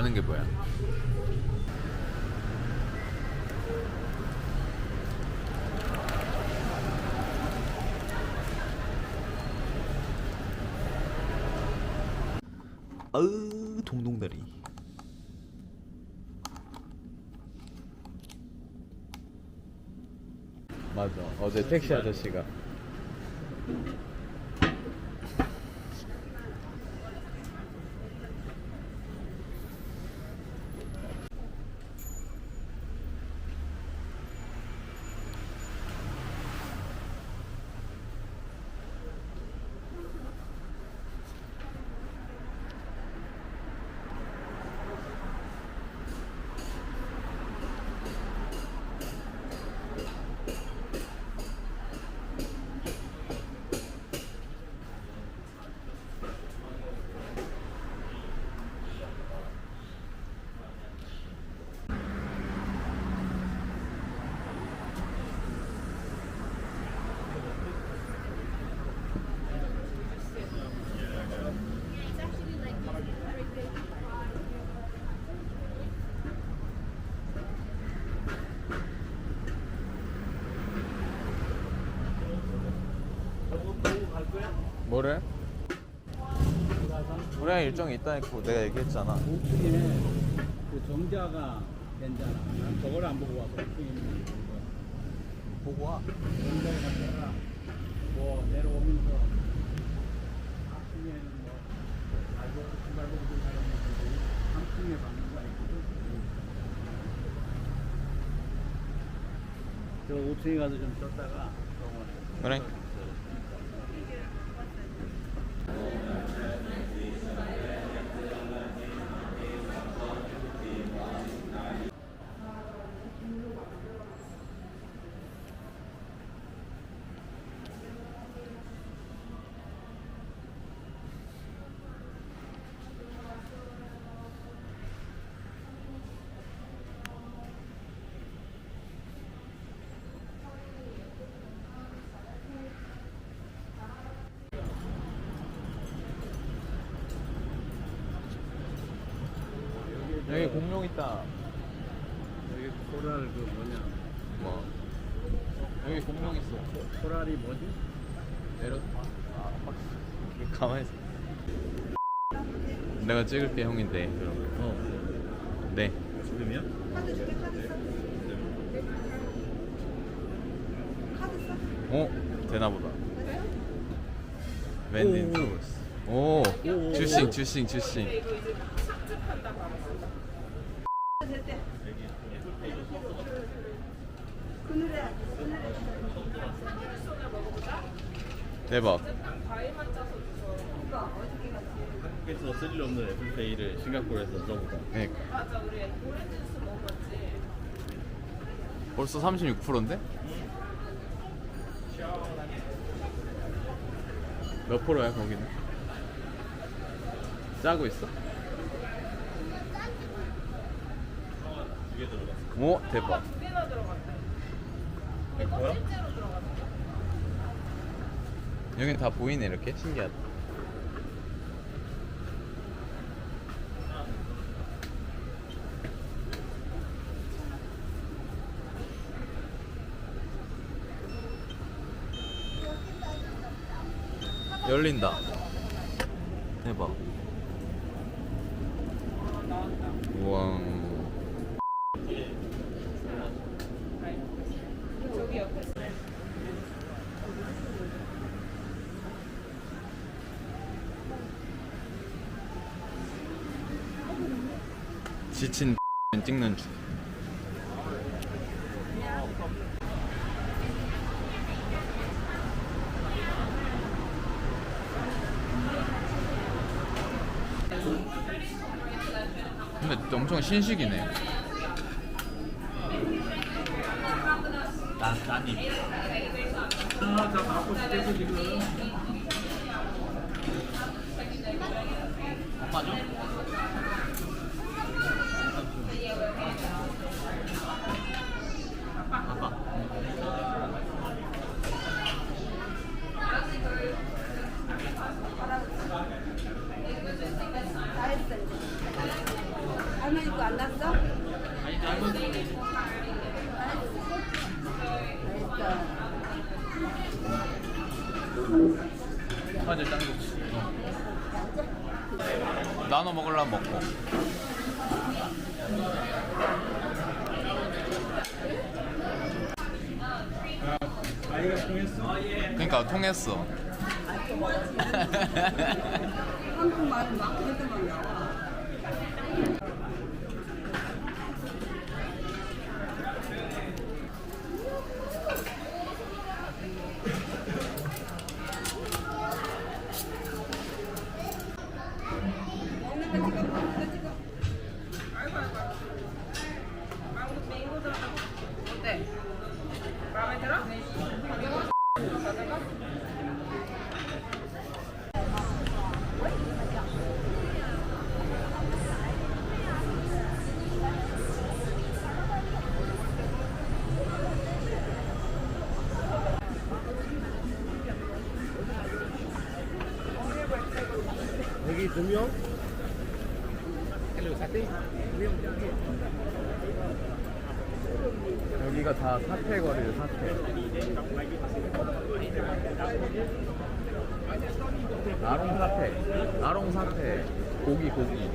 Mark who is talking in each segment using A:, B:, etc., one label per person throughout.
A: 아는 게 뭐야?
B: 아으 동동다리
A: 맞아. 어제 택시 아저씨가 뭐래? 우리랑 일정이 있다니까 내가 얘기했잖아.
C: 옥중에 그 정자가 괜찮아. 난 저걸 안 보고 와서 거
B: 보고 와.
C: 정자에 갔다가 뭐 내려오면서 아침에는 뭐 발고 신발고 좀 사는 분들이 3층에 방문가 있거든. 저 5층에 가서 좀 쉬었다가 병원에
A: 그래. 여기 공룡 있다.
C: 여기 코랄 그 뭐냐
A: 뭐? 여기 공룡 있어.
C: 코랄이 뭐지?
A: 내려. 아, 빡. 가만히 있어. 내가 찍을게 형인데. 그럼.
C: 어
A: 네.
C: 지금이야?
A: 어? 되나 보다. 웬딘 투스. 오. 주싱 주싱 주싱. 대박.
C: 한국에서 쓸 일 없는 애플페이를 싱가포르에서 써보다
A: 네. 벌써 36%인데? 몇 프로야 거기는? 짜고 있어? 오 대박.
C: 뭐야?
A: 여긴 다 보이네 이렇게 신기하다. 열린다. 대박. 우와. 지친 찍는 중. 근데 엄청 신식이네.
C: 난, 난입 아, 다 갖고 싶어서 지금 엄마죠? 아빠
D: 다 했어 이제.
A: 화질 짱 좋지. 나눠 먹으려면 먹고. 그러니까 통했어.
D: 한국말은 막 그때만 나와. 먹는 거 찍어, 먹는 거 찍어. 아이고, 아이고. 망고 맹고 들어. 어때? 마음에 들어?
C: 사태?
A: 여기가 다 사태 거리를 사태. 아롱 사태. 아롱 사태. 고기 고기.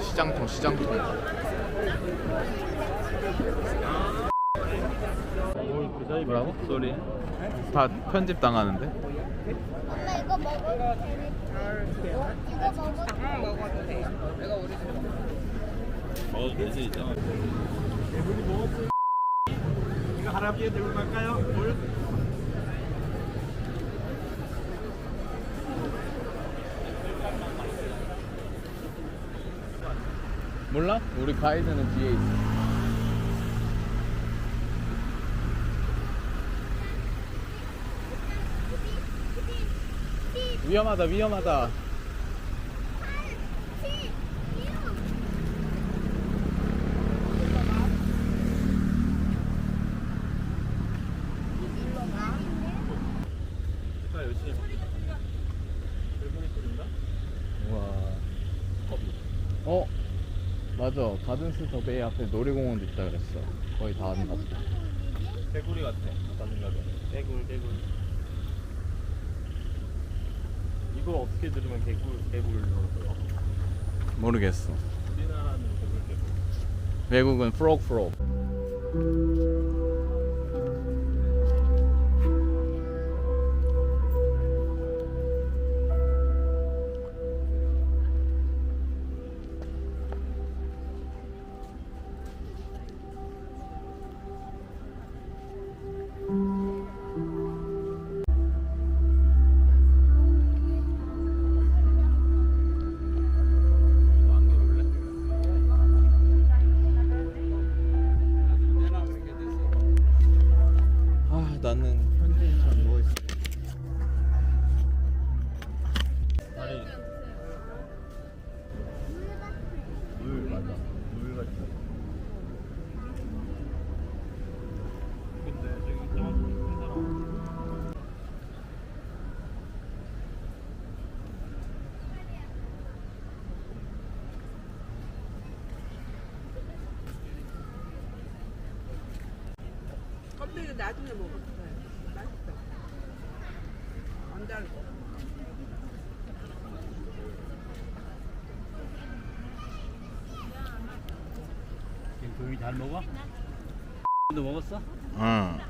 A: 시장통 시장통. 뭐라고? 소리. 다 편집 당하는데?
E: 엄마 이거 먹어도 되니? 이거 먹어도
D: 돼. 내가 우리 집
A: 먹어도 되지
C: 할아버지에 들고 갈까요? 물?
A: 몰라? 우리 가이드는 뒤에 있어. 위험하다 위험하다. 우와. 어? 맞아. 가든스 더 베이 앞에 놀이공원도 있다 그랬어. 거의 다 왔나 보다.
B: 개구리 같아. 아까 생각에. 개굴 개굴. 이거 어떻게 들으면 개굴 개굴로 들어?
A: 모르겠어.
B: 우리나라는 개굴 개굴.
A: 외국은 프로그 프로
D: 나중에 먹었어요. 맛있어. 안 달고.
C: 동이 잘 먹어? 너 먹었어?
A: 응.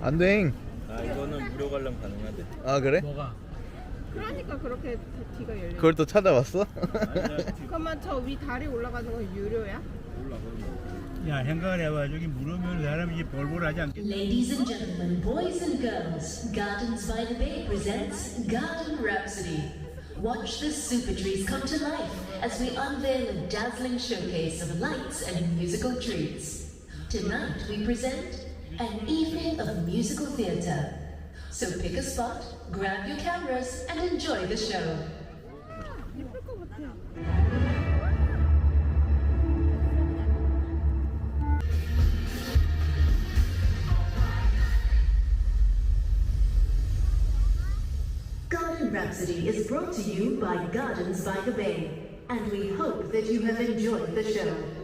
A: 안 돼.
B: 아 관람 가능하대.
A: 아 그래?
C: 뭐가?
D: 그러니까 그렇게 뒤가 열려.
A: 그걸 또 찾아봤어?
D: 그러면 저 위 다리 올라가는 건 유료야?
C: 야 생각을 해봐 저기 물으면 사람이 이제 벌벌하지 않겠냐
F: Ladies and gentlemen, boys and girls, Gardens by the Bay presents Garden Rhapsody. Watch the super trees come to life as we unveil a dazzling showcase of lights and musical treats. Tonight we present an evening of musical theatre. So pick a spot, grab your cameras, and enjoy the show. Garden Rhapsody is brought to you by Gardens by the Bay, and we hope that you have enjoyed the show.